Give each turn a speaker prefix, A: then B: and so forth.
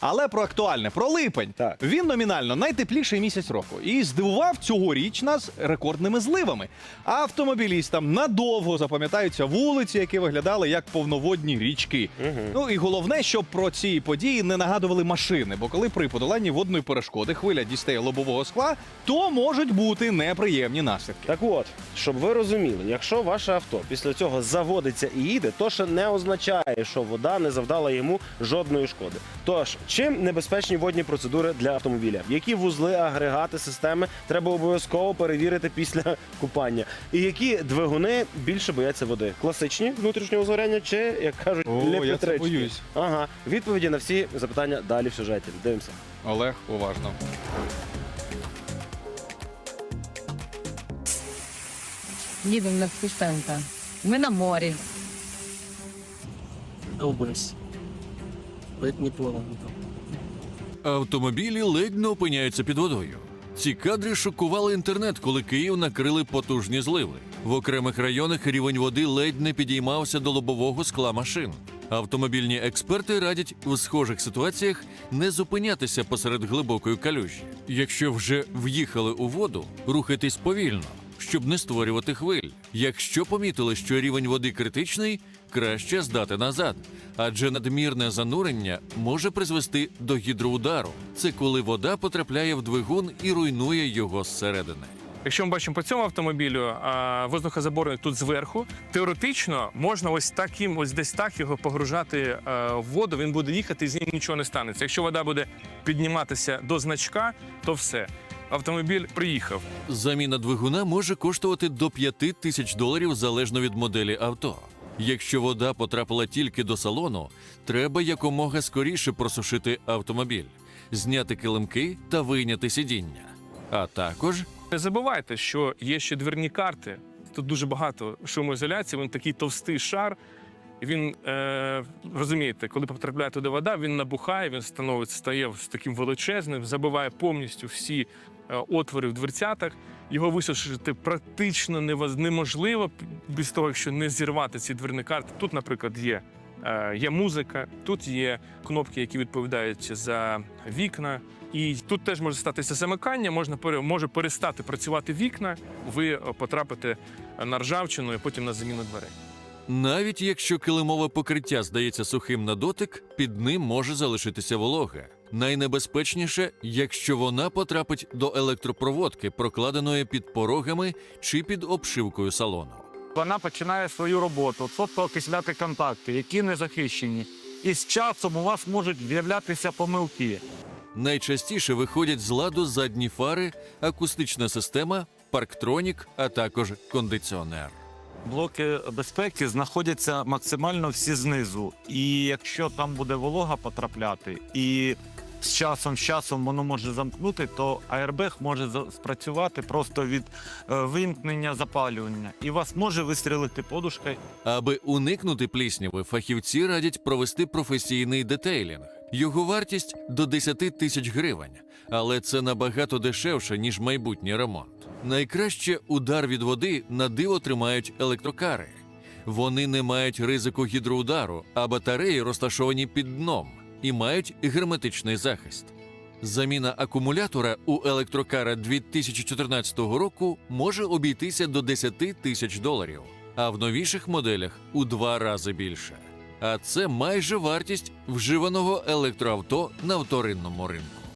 A: Але про актуальне, про липень.
B: Так.
A: Він номінально найтепліший місяць року і здивував цьогоріч нас рекордними зливами. Автомобілістам надовго запам'ятаються вулиці, які виглядали як повноводні річки. Ну і головне, щоб про ці події не нагадували машини, бо коли при подоланні водної перешкоди хвиля дістає лобового скла, то можуть бути неприємні наслідки.
B: Так от, щоб ви розуміли, якщо ваше авто після цього заводиться і їде, то ще не означає, що вода не завдала йому жодної шкоди. Тож, чим небезпечні водні процедури для автомобіля? Які вузли, агрегати, системи треба обов'язково перевірити після купання? І які двигуни більше бояться води? Класичні внутрішнього згоряння чи, як кажуть,
A: О, я це боюсь.
B: Ага, відповіді на всі запитання далі в сюжеті. Дивимося.
A: Олег, уважно.
C: Їдемо на Пустенка. Ми на морі.
D: Образ. Летній плавання.
E: Автомобілі ледь не опиняються під водою. Ці кадри шокували інтернет, коли Київ накрили потужні зливи. В окремих районах рівень води ледь не підіймався до лобового скла машин. Автомобільні експерти радять в схожих ситуаціях не зупинятися посеред глибокої калюжі. Якщо вже в'їхали у воду, рухайтесь повільно, щоб не створювати хвиль. Якщо помітили, що рівень води критичний, краще здати назад, адже надмірне занурення може призвести до гідроудару. Це коли вода потрапляє в двигун і руйнує його зсередини.
F: Якщо ми бачимо по цьому автомобілю воздухозаборник тут зверху, теоретично можна ось таким, ось десь так його погружати в воду. Він буде їхати, і з ним нічого не станеться. Якщо вода буде підніматися до значка, то все. Автомобіль приїхав.
E: Заміна двигуна може коштувати до 5 тисяч доларів залежно від моделі авто. Якщо вода потрапила тільки до салону, треба якомога скоріше просушити автомобіль, зняти килимки та вийняти сидіння. А також
F: Не забувайте, що є ще дверні карти. Тут дуже багато шумоізоляції, він такий товстий шар. Він е, розумієте, коли потрапляє туди вода, він набухає, він становиться, стає таким величезним, забиває повністю всі отвори в дверцятах. Його висушити практично неможливо без того, якщо не зірвати ці дверні карти. Тут, наприклад, є, е, є музика, тут є кнопки, які відповідають за вікна. І тут теж може статися замикання, можна може перестати працювати вікна, ви е, потрапите на ржавчину і потім на заміну дверей.
E: навіть якщо килимове покриття здається сухим на дотик, під ним може залишитися волога. Найнебезпечніше, якщо вона потрапить до електропроводки, прокладеної під порогами чи під обшивкою салону.
G: вона починає свою роботу, тобто окисляти контакти, які не захищені. І з часом у вас можуть з'являтися помилки.
E: Найчастіше виходять з ладу задні фари, акустична система, парктронік, а також кондиціонер.
G: Блоки безпеки знаходяться максимально всі знизу. І якщо там буде волога потрапляти, і з часом, з часом воно може замкнути, то аербег може спрацювати просто від е, вимкнення запалювання. І вас може вистрілити подушкою.
E: Аби уникнути плісняви, фахівці радять провести професійний детейлінг. Його вартість до 10 тисяч гривень, але це набагато дешевше, ніж майбутній ремонт. Найкраще удар від води на диво тримають електрокари. Вони не мають ризику гідроудару, а батареї розташовані під дном і мають герметичний захист. Заміна акумулятора у електрокара 2014 року може обійтися до 10 тисяч доларів, а в новіших моделях у два рази більше. А це майже вартість вживаного електроавто на вторинному ринку.